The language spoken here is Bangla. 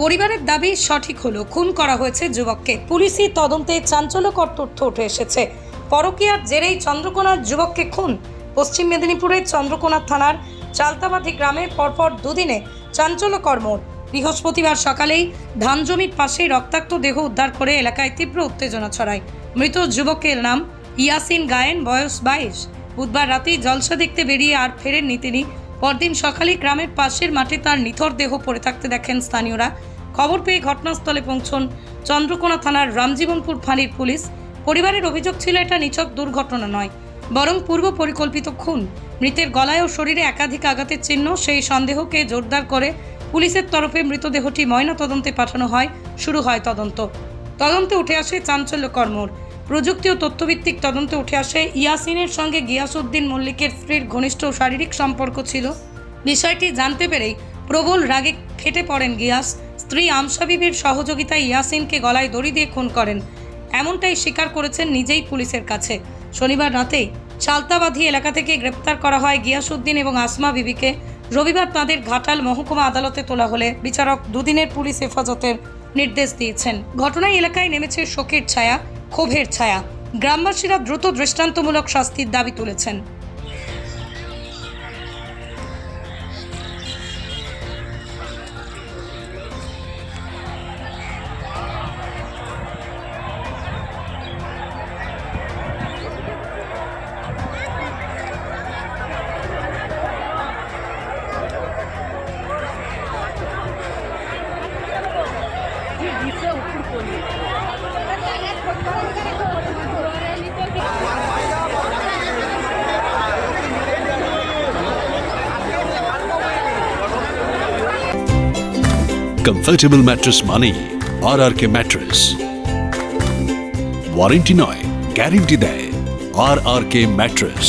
পরিবারের দাবি সঠিক হলো, খুন করা হয়েছে যুবককে। পুলিশি তদন্তে চাঞ্চল্যকর তথ্য উঠে এসেছে। পরকীয়ার জেরেই চন্দ্রকোনার যুবককে খুন। পশ্চিম মেদিনীপুরের চন্দ্রকোনা থানার চালতাবাধি গ্রামে পরপর দুদিনে চাঞ্চল্যকর মোড়। বৃহস্পতিবার সকালেই ধান জমির পাশে রক্তাক্ত দেহ উদ্ধার করে এলাকায় তীব্র উত্তেজনা ছড়ায়। মৃত যুবকের নাম ইয়াসিন গায়েন, বয়স বাইশ। বুধবার রাতেই জলসা দেখতে বেরিয়ে আর ফেরেননি তিনি। পরদিন সকালে গ্রামের পাশের মাঠে তার নিথর দেহ পড়ে থাকতে দেখেন স্থানীয়রা। খবর পেয়ে ঘটনাস্থলে পৌঁছন চন্দ্রকোনা থানার রামজীবনপুর ফাঁড়ির পুলিশ। পরিবারের অভিযোগ ছিল, এটা নিছক দুর্ঘটনা নয়, বরং পূর্ব পরিকল্পিত খুন। মৃতের গলায় ও শরীরে একাধিক আঘাতের চিহ্ন, সেই সন্দেহকে জোরদার করে পুলিশের তরফে মৃতদেহটি ময়না তদন্তে পাঠানো হয়, শুরু হয় তদন্ত। তদন্তে উঠে আসে চাঞ্চল্যকর মোড়। প্রযুক্তি ও তথ্যভিত্তিক তদন্তে উঠে আসে। ইয়াসিনের সঙ্গে গিয়াসউদ্দিন মল্লিকের স্ত্রীর ঘনিষ্ঠ শারীরিক সম্পর্ক ছিল। বিষয়টি জানতে পেরেই প্রবল রাগে ফেটে পড়েন গিয়াস। স্ত্রী আমসাবিবের সহযোগিতায় ইয়াসিনকে গলায় দড়ি দিয়ে খুন করেন। এমনটাই স্বীকার করেছেন নিজেই পুলিশের কাছে। শনিবার রাতেই চালতাবাধি এলাকা থেকে গ্রেপ্তার করা হয় গিয়াসউদ্দিন এবং আসমা বিবিকে। রবিবার তাঁদের ঘাটাল মহকুমা আদালতে তোলা হলে বিচারক দুদিনের পুলিশ হেফাজতের নির্দেশ দিয়েছেন। ঘটনায় এলাকায় নেমেছে শোকের ছায়া। ক্ষোভের ছায়া। গ্রামবাসীরা দ্রুত দৃষ্টান্তমূলক শাস্তির দাবি তুলেছেন। কমফোর্টেবল ম্যাট্রেস মানেই আর আর কে ম্যাট্রেস ওয়ারেন্টি নয় গ্যারেন্টি দেয় আর আর কে ম্যাট্রেস